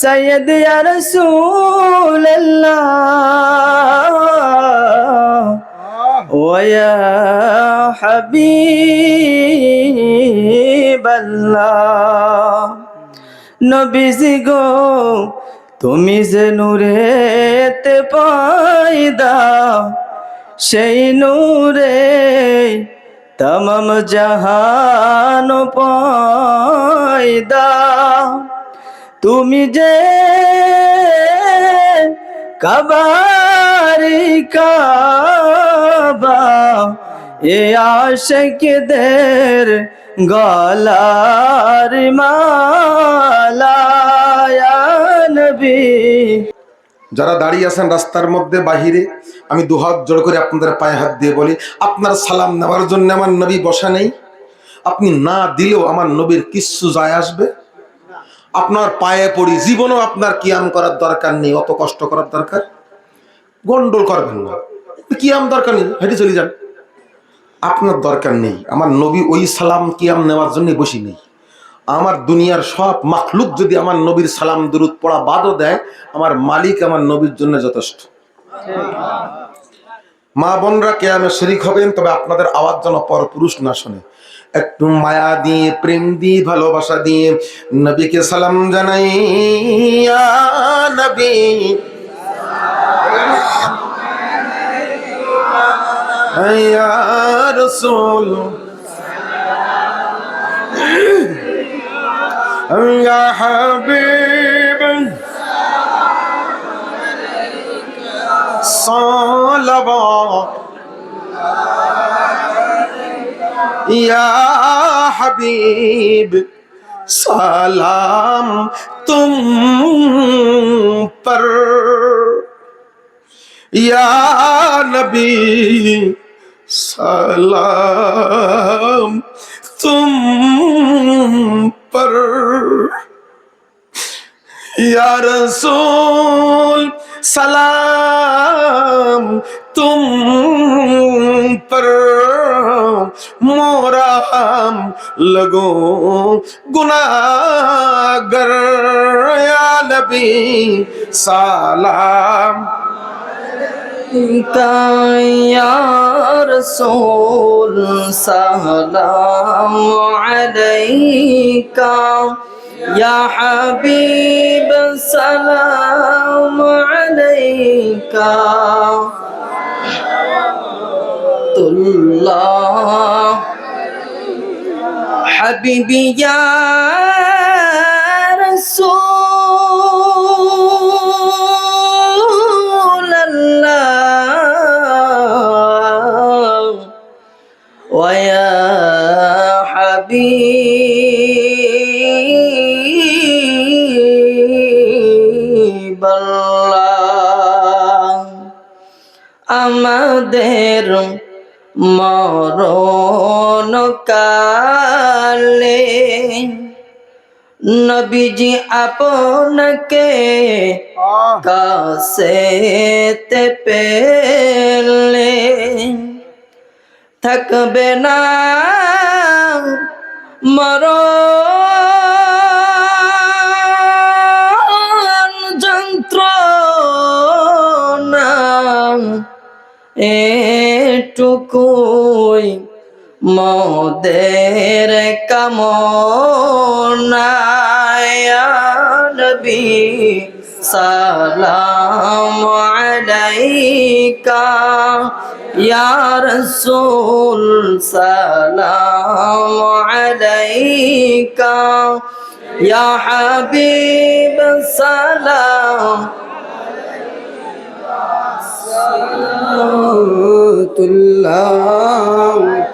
সৈয়দ রসুল্লাহ ওয়া হাবিবাল্লাহ গো তুমি যে নূরেতে পায়দা সেই নূরে তমাম জাহান পায়দা। তুমি যে কবারি কাবা, এ আশকদের গলার যারা দাঁড়িয়ে আছেন রাস্তার মধ্যে বাহিরে, আমি দুহাত জোড় করে আপনাদের পায়ে হাত দিয়ে বলি, আপনার সালাম নেওয়ার জন্য আমার নবী বসা নেই। আপনি না দিলেও আমার নবীর কিচ্ছু যায় আসবে। আপনার পায়ে পড়ি, জীবনও আপনার কিয়াম করার দরকার নেই, অত কষ্ট করার দরকার। গন্ডল করবেন না। কিয়াম দরকার নেই, হেঁটে চলে যান। আপনার দরকার নেই। আমার নবী ওই সালাম কিয়াম নেওয়ার জন্য বসি নেই। আমার দুনিয়ার সব মাখলুক যদি আমার নবীর সালাম দুরুদ পড়া বাদও দেয়, আমার মালিক আমার নবীর জন্য যথেষ্ট। মা বোনরা কেয়ামে শরিক হবেন, তবে আপনাদের আওয়াজ যেন পর পুরুষ না শোনে। একটু মায়া দিয়ে প্রেম দিয়ে ভালোবাসা দিয়ে নবীকে সালাম জানাই নবী। রসুল। ইয়া হাবিব সালাম তুম পর। ইয়া নবী সালাম তুম পর। ইয়া রসূল সালাম تم پر مورام لگوں گناگر یا نبی سلام یا رسول سلام عليك يا حبيب سلام عليك الله حبيبي يا رسول الله ويا حبيب الله আমাদের মরণ কালে নবীজি আপনাকে কাছেতে পেলে। থাকবে না মরণ যন্ত্রণা। এটুকুই মদের কামনায় নবী সালাম আলাইকা ইয়া রাসূল সালাম আলাইকা ইয়া হাবিব সালাম الله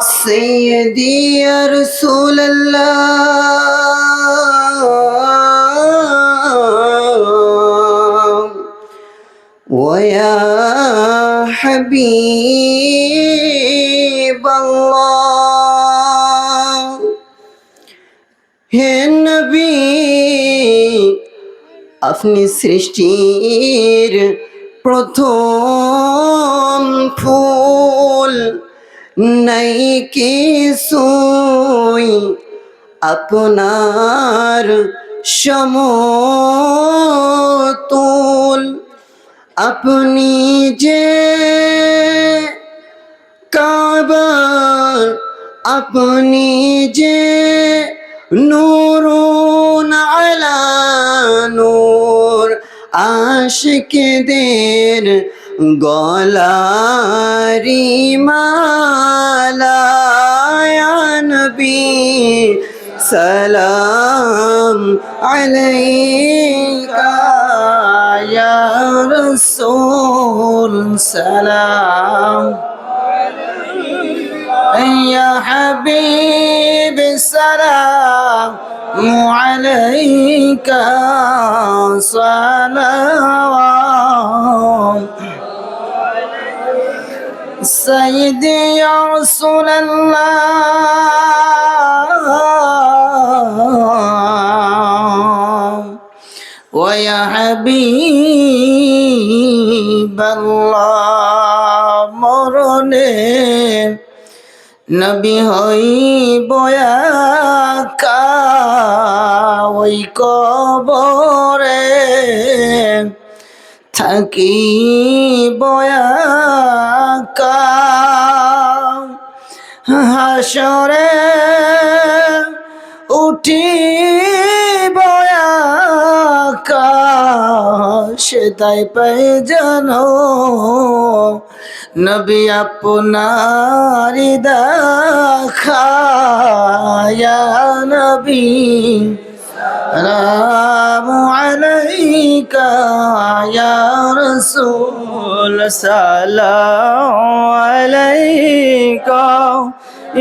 سيدي يا رسول الله ويا حبيب আপনি সৃষ্টির প্রথম ফুল। নাই কিছুই আপনার সমতুল। আপনি যে কাবার আপনি যে নূরুন আলা নূর আশিকদের গলারি মালায়ানবী সালাম আলাইকা ইয়া রাসূল সালাম। ইয়া হাবিব সালাম। عليك صلوات سيدي يا رسول الله ويا حبيب الله مرني نبي هوي بوياك ওই কবরে থাকি বয়াকা। হাসরে উঠি বয়াকা সেটাই পাই জানো। নবী আপনার খায়া নবী রাম আলাইকা ইয়া রাসূল, সালাম আলাইকা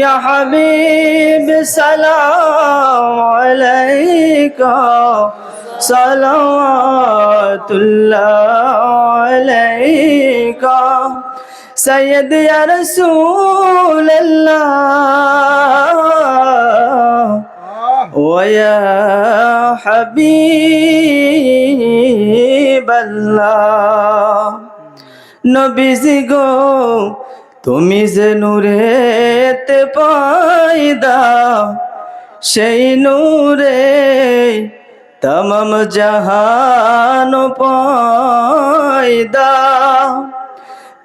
ইয়া হাবিব, সালাম আলাইকা সালাওয়াতুল্লাহ আলাইকা। সৈয়দ রসুল্লাহ হবি নবী গো তুমি যে নূরে পায়দা সেই নূরে তমাম জাহান পায়দা।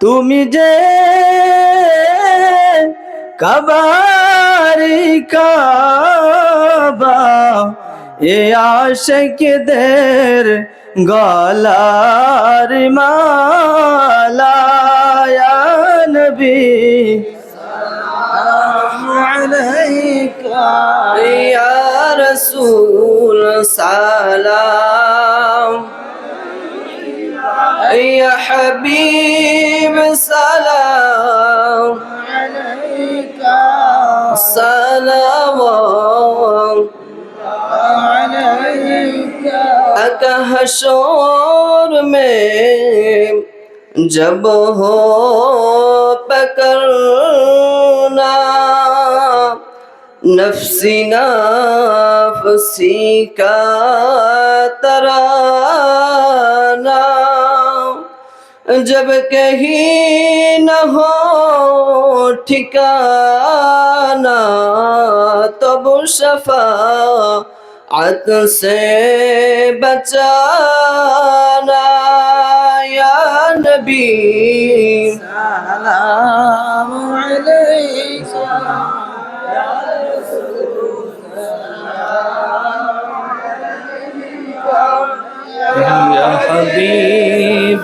তুমি যে কবারি কাবা এ আশেকদের গলার মালা নবী। রসুল সালাম। হবী عليهم سلام عليك سلام عليك أكهشور من جبه بكرنا نفسنا فسيكا ترى जब कहीं न हो ठिकाना तब शफा अत से बचाना या नबी सलाम अलैका يا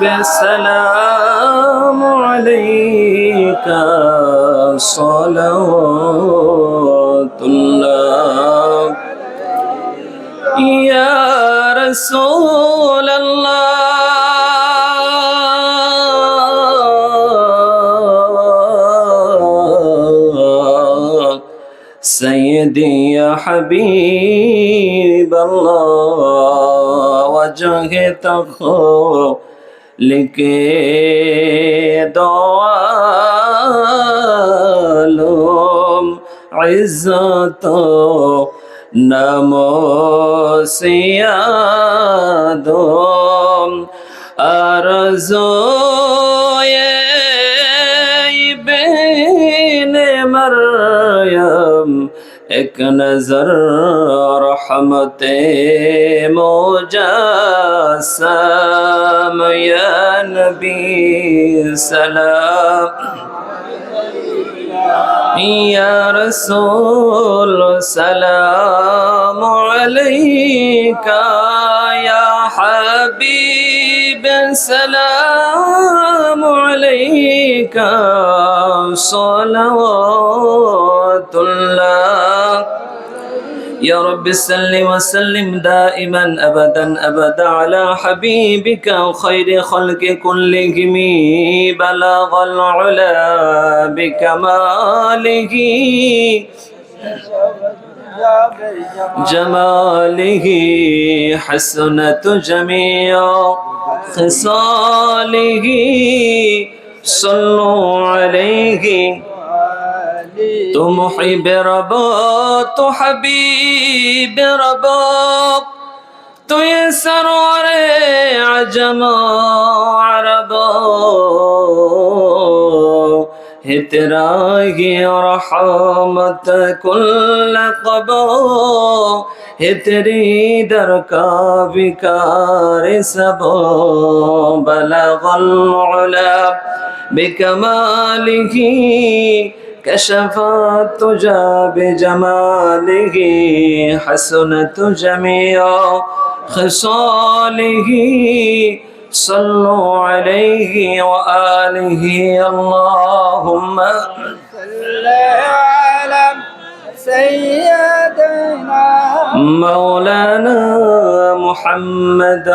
السلام عليك صلوات الله. يا رسول الله. سيدي يا حبيب الله. وجهك لكي লিখে দোয়ালম ইজ্জত নমো সিয়াদম। আরজো বেনে মরয়ম ایک نظر رحمت مجسم یا نبی سلام یا رسول سلام عليك السلام عليك صلوات الله يا رب صل وسلم دائما ابدا ابدا على حبيبك وخير خلق كلهم بلغ العلا بكماله جماله حسنة جميع خصاله. صلوا عليه. تو محب ربا تو حبیب ربا تو یہ سرور عجم عربا هتراهي رحمت كل قبو هتري درك بكار سبو بلغ العلا بكماله كشف تجا بجماله حسنت جميع خصاله. صلوا عليه وآله. اللهم صل على سيدنا مولانا محمد